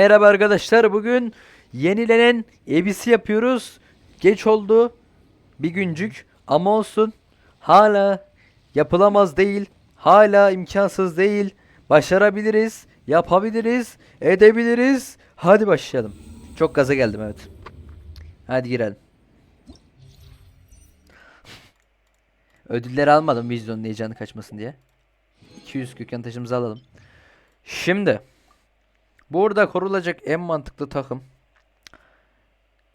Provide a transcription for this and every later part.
Merhaba arkadaşlar. Bugün yenilenen ebisi yapıyoruz. Geç oldu. Bir güncük ama olsun. Hala yapılamaz değil. Hala imkansız değil. Başarabiliriz. Yapabiliriz. Edebiliriz. Hadi başlayalım. Çok gaza geldim evet. Hadi girelim. Ödülleri almadım vizyonun heyecanı kaçmasın diye. 200 köken taşımızı alalım. Şimdi burada korulacak en mantıklı takım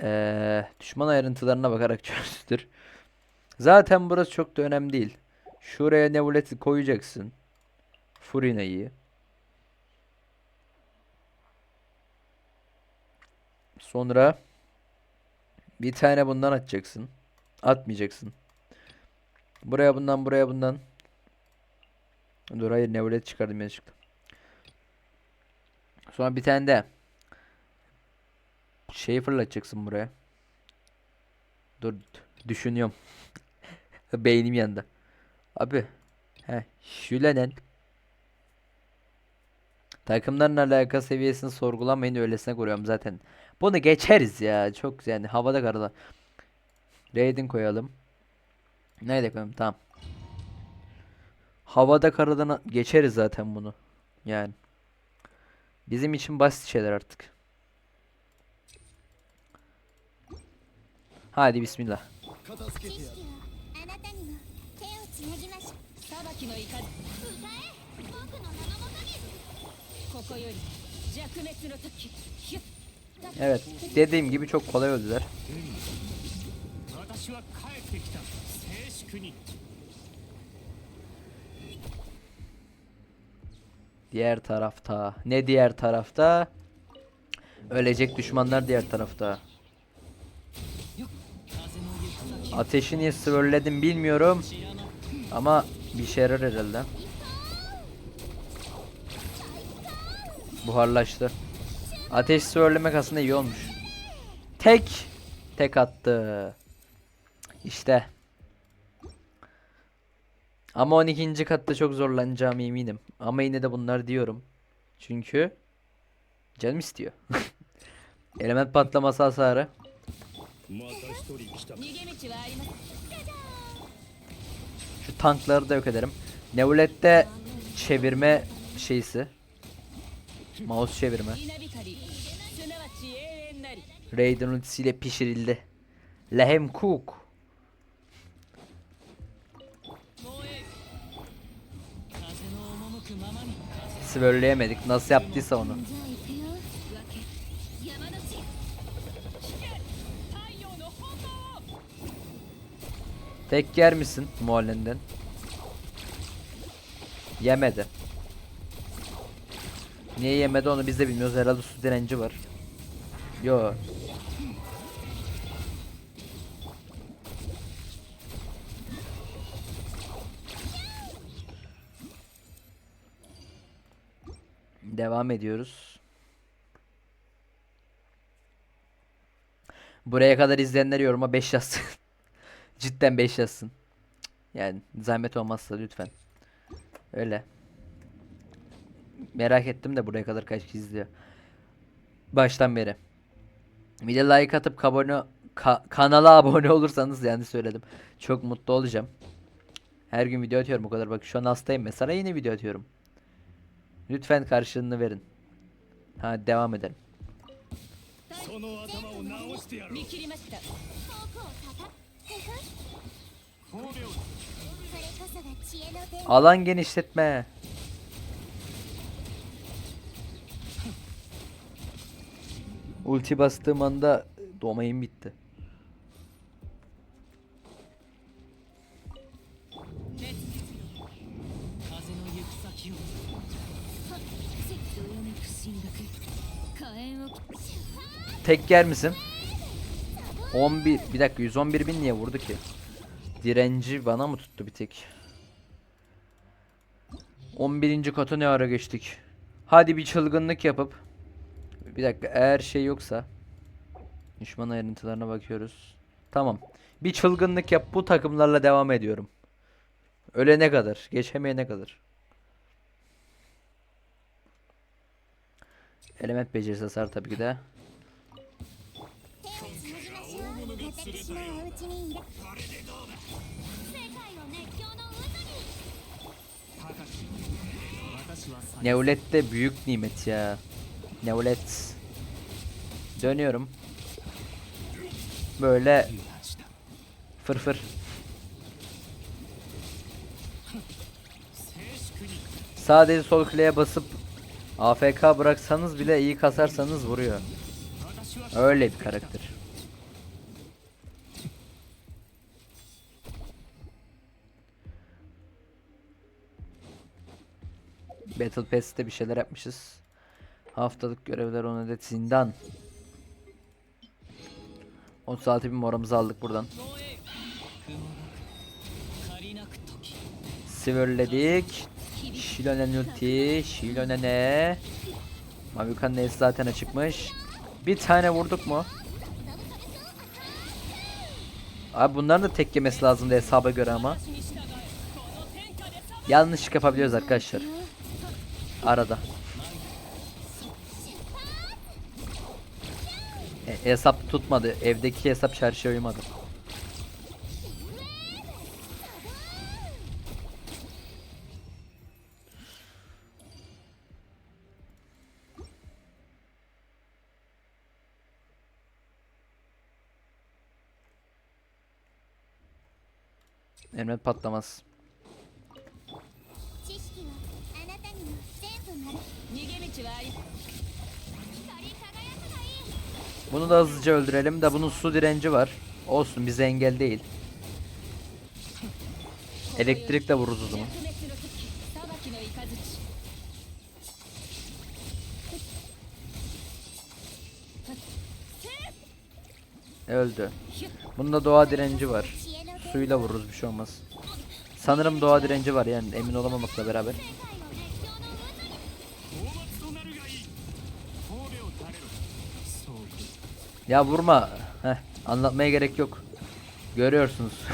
eee, düşman ayrıntılarına bakarak çözülür. Zaten burası çok da önemli değil. Şuraya Nevlet'i koyacaksın. Furina'yı. Sonra bir tane bundan atacaksın. Atmayacaksın. Buraya bundan buraya bundan. Dur hayır Nevlet çıkardım yanlışlıkla. Sonra bir tane de şeyi fırlatacaksın buraya. Dur düşünüyorum. Beynim yandı. Abi. He, şülenen. Takımların alaka seviyesini sorgulamayın öylesine koruyorum zaten. Bunu geçeriz ya. Çok yani havada karada. Raiden koyalım. Nerede koyalım? Tamam. Havada karadan geçeriz zaten bunu. Yani. Bizim için basit şeyler artık. Hadi bismillah. Evet, dediğim gibi çok kolay öldüler. Diğer tarafta. Ne diğer tarafta? Ölecek düşmanlar diğer tarafta. Ateşi niye swirledim bilmiyorum. Ama bir işe yarar herhalde. Buharlaştı. Ateş swirlemek aslında iyi olmuş. Tek. Tek attı. İşte. Ama 12. katta çok zorlanacağım eminim. Ama yine de bunlar diyorum. Çünkü canım istiyor. Element patlaması hasarı. Şu tankları da yok ederim. Nevlet'te çevirme şeysi. Mouse çevirme. Raiden ultisiyle pişirildi. Lehem Cook. sibörleyemedik. Nasıl yaptıysa onu. Tek yer misin Muallen'den? Yemedi. Niye yemedi onu biz de bilmiyoruz. Herhalde su direnci var. Yo Devam ediyoruz. Buraya kadar izleyenler yoruma 5 yazsın. Cidden 5 yazsın. Yani zahmet olmazsa lütfen. Öyle. Merak ettim de buraya kadar kaç kişi izliyor. Baştan beri. Bir de like atıp abone ka- kanala abone olursanız yani söyledim. Çok mutlu olacağım. Her gün video atıyorum o kadar. Bak şu an hastayım mesela yine video atıyorum. Lütfen karşılığını verin. Ha devam edelim. Alan genişletme. Ulti bastığım anda domain bitti. Tek yer misin? 11 bir dakika 111 bin niye vurdu ki? Direnci bana mı tuttu bir tek? 11. kata ne ara geçtik? Hadi bir çılgınlık yapıp bir dakika eğer şey yoksa düşman ayrıntılarına bakıyoruz. Tamam. Bir çılgınlık yap bu takımlarla devam ediyorum. Ölene kadar, geçemeyene kadar. Element becerisi hasar tabii ki de. 私のお家にいる世界を熱狂の渦に高き私はさ Nevlet de büyük nimet ya. Nevlet. Dönüyorum. Böyle 油断した fırfır. 静粛に Sadece sol kliğe basıp AFK bıraksanız bile iyi kasarsanız vuruyor. 私は Öyle bir karakter. Battle Pass'te bir şeyler yapmışız. Haftalık görevler 10 adet zindan. 10 saati bir moramızı aldık buradan. Sivirledik. Shilonen ulti. Shilonen'e. Mavikan neyse zaten açıkmış. Bir tane vurduk mu? Abi bunların da tek yemesi lazımdı hesaba göre ama. Yanlışlık yapabiliyoruz arkadaşlar. Arada. E, hesap tutmadı. Evdeki hesap çarşıya uymadı. Emret patlamaz. Bunu da hızlıca öldürelim de bunun su direnci var. Olsun bize engel değil. Elektrikle vururuz o zaman. Öldü. Bunda doğa direnci var. Suyla vururuz bir şey olmaz. Sanırım doğa direnci var yani emin olamamakla beraber. Ya vurma. Heh, anlatmaya gerek yok. Görüyorsunuz.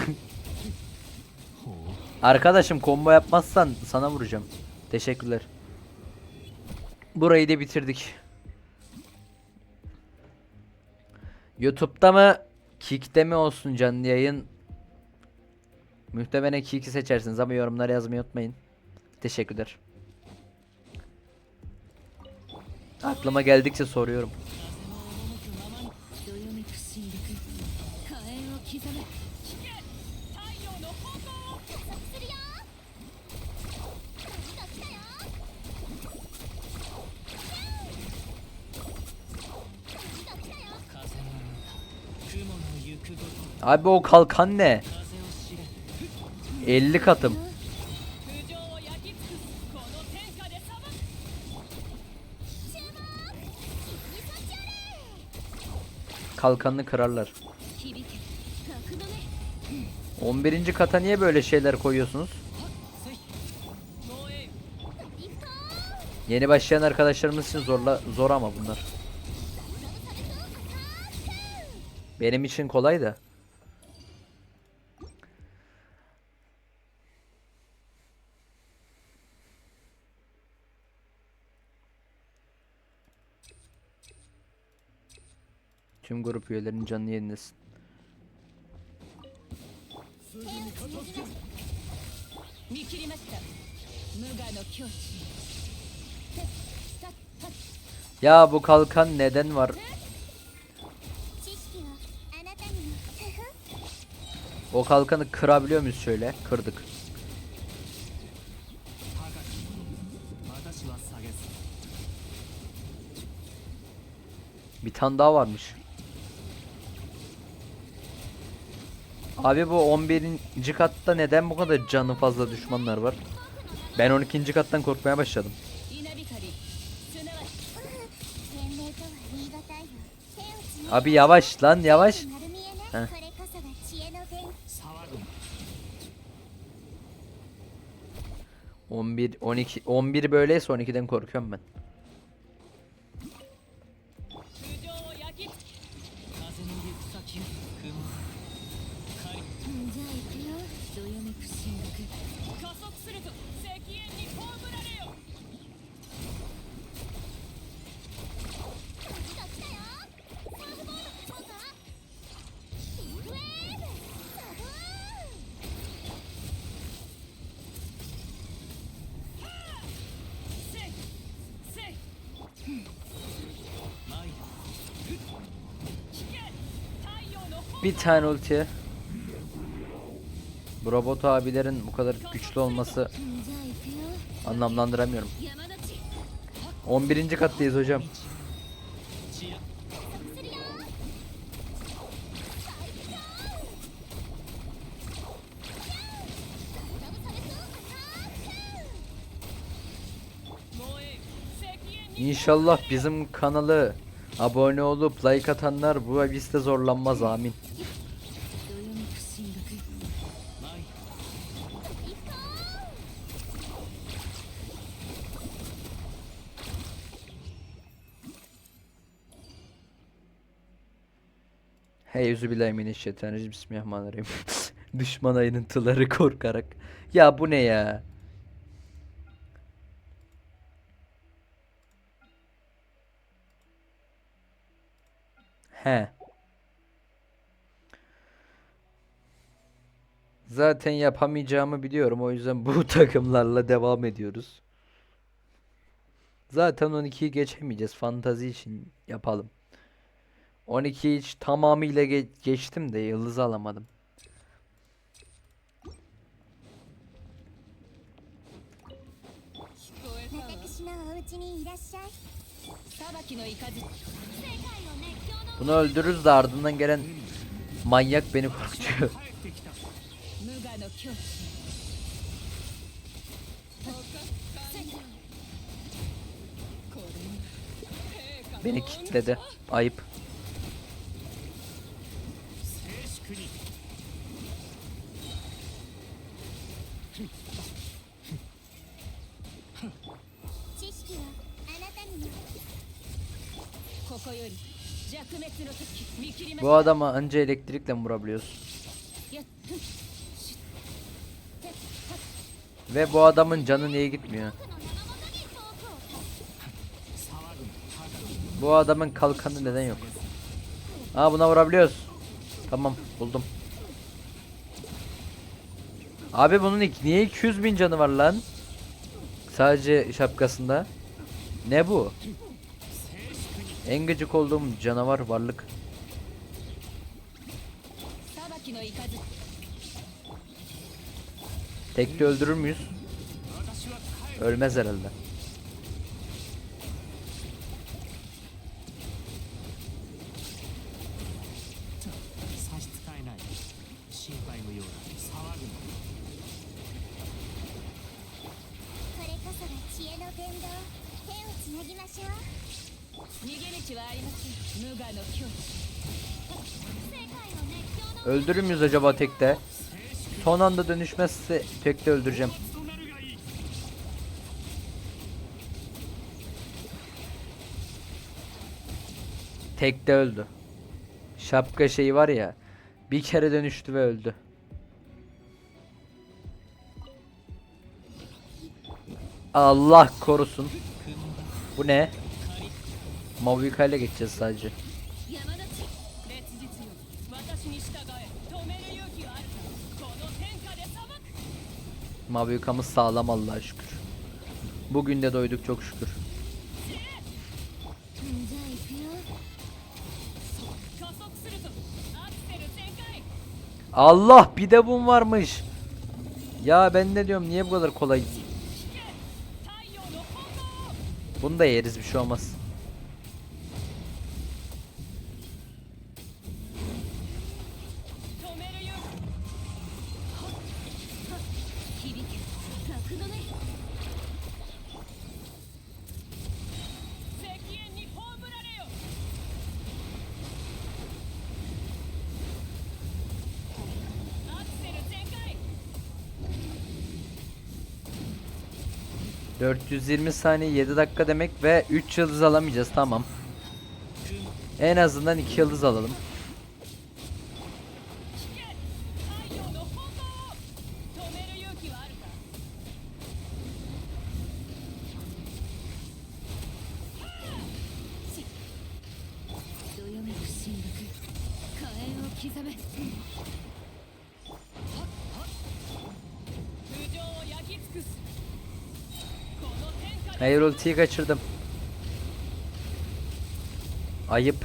Arkadaşım combo yapmazsan sana vuracağım. Teşekkürler. Burayı da bitirdik. YouTube'da mı Kick'te mi olsun canlı yayın? Muhtemelen Kick'i seçersiniz ama yorumlara yazmayı unutmayın. Teşekkürler. Aklıma geldikçe soruyorum. Abi o kalkan ne? 50 katım. Kalkanını kırarlar. 11. kata niye böyle şeyler koyuyorsunuz? Yeni başlayan arkadaşlarımız için zorla zor ama bunlar. Benim için kolay da. grup üyelerinin canını yenilesin. Ya bu kalkan neden var? O kalkanı kırabiliyor muyuz şöyle? Kırdık. Bir tane daha varmış. Abi bu 11. katta neden bu kadar canı fazla düşmanlar var? Ben 12. kattan korkmaya başladım. Abi yavaş lan yavaş. Heh. On bir, on iki, on bir böyleyse on ikiden korkuyorum ben. Bir tane ulti. Bu robot abilerin bu kadar güçlü olması anlamlandıramıyorum. 11. kattayız hocam. İnşallah bizim kanalı abone olup like atanlar bu hapiste zorlanmaz amin. Hey yüzü billahi mineşşeytanirracim bismillahirrahmanirrahim. Düşman ayrıntıları korkarak. Ya bu ne ya? He. Zaten yapamayacağımı biliyorum. O yüzden bu takımlarla devam ediyoruz. Zaten 12'yi geçemeyeceğiz. Fantazi için yapalım. 12 hiç tamamıyla ge geçtim de yıldız alamadım. Bunu öldürürüz de ardından gelen manyak beni korkutuyor. beni kitledi. Ayıp. 静粛に知識はあなたにもここより弱滅の時見切りまし Bu adama anca elektrikle mi vurabiliyorsun? やっふんしてはっ Ve bu adamın canı niye gitmiyor? 僕の名のもとにトークを騒ぐのただ Bu adamın kalkanı neden yok? Aa buna vurabiliyoruz. Tamam buldum. Abi bunun ilk niye 200 bin canı var lan? Sadece şapkasında. Ne bu? En gıcık olduğum canavar varlık. Tekli öldürür müyüz? Ölmez herhalde. Öldürür müyüz acaba tekte? Son anda dönüşmezse tekte öldüreceğim. Tekte öldü. Şapka şeyi var ya. Bir kere dönüştü ve öldü. Allah korusun. Bu ne? Mavuika ile geçeceğiz sadece. Mavuika'mız sağlam Allah'a şükür. Bugün de doyduk çok şükür. Allah bir de bun varmış. Ya ben ne diyorum niye bu kadar kolay bunu da yeriz bir şey olmaz. 420 saniye 7 dakika demek ve 3 yıldız alamayacağız tamam. En azından 2 yıldız alalım. Hayır ultiyi kaçırdım. Ayıp.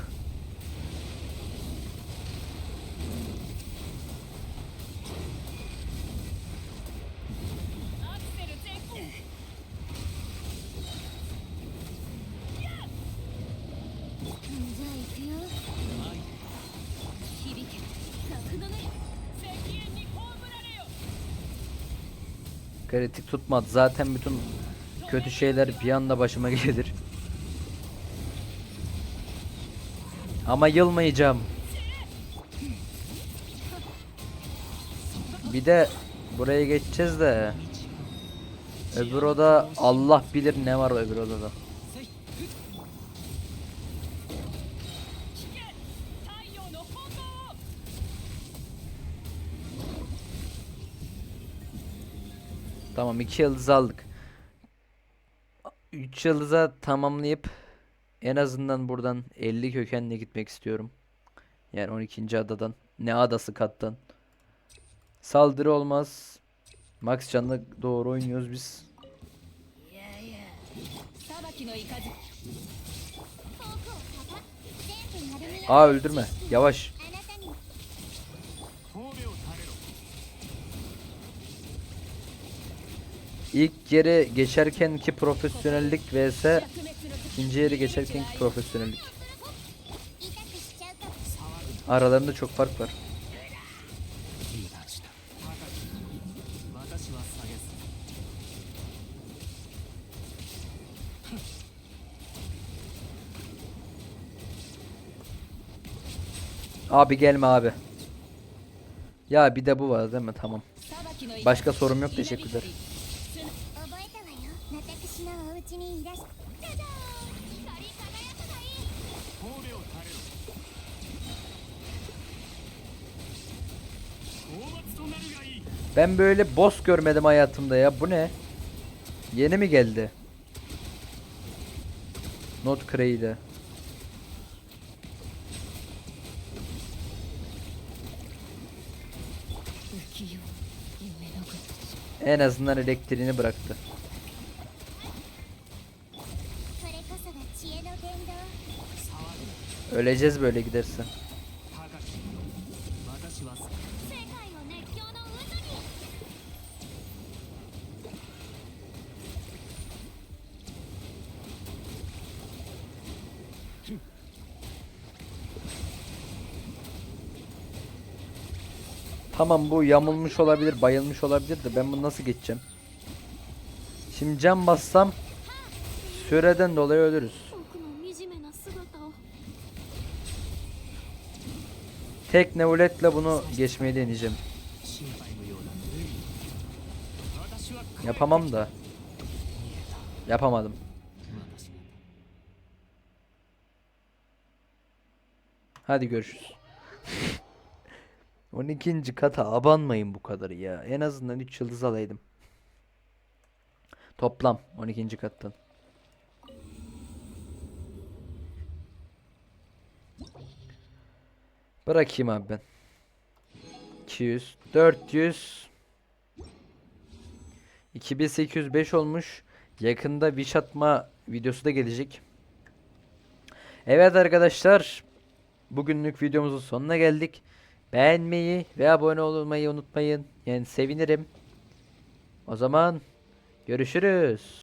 Kritik tutmadı. Zaten bütün kötü şeyler bir anda başıma gelir. Ama yılmayacağım. Bir de buraya geçeceğiz de. Öbür oda Allah bilir ne var öbür odada. Tamam iki yıldız aldık. 3 yıldıza tamamlayıp en azından buradan 50 kökenle gitmek istiyorum. Yani 12. adadan. Ne adası kattan. Saldırı olmaz. Max canlı doğru oynuyoruz biz. Aa öldürme. Yavaş. İlk yeri geçerkenki profesyonellik vs ikinci yeri geçerkenki profesyonellik. Aralarında çok fark var. Abi gelme abi. Ya bir de bu var değil mi? Tamam. Başka sorum yok. Teşekkürler. Ben böyle boss görmedim hayatımda ya. Bu ne? Yeni mi geldi? Not Crate'de. En azından elektriğini bıraktı. Öleceğiz böyle gidersen. Tamam bu yamulmuş olabilir, bayılmış olabilir de ben bunu nasıl geçeceğim? Şimdi cam bassam süreden dolayı ölürüz. Tek nevuletle bunu geçmeyi deneyeceğim. Yapamam da. Yapamadım. Hadi görüşürüz. 12. kata abanmayın bu kadar ya. En azından 3 yıldız alaydım. Toplam 12. kattan. Bırakayım abi ben. 200, 400, 2805 olmuş. Yakında wish atma videosu da gelecek. Evet arkadaşlar, bugünlük videomuzun sonuna geldik. Beğenmeyi ve abone olmayı unutmayın. Yani sevinirim. O zaman görüşürüz.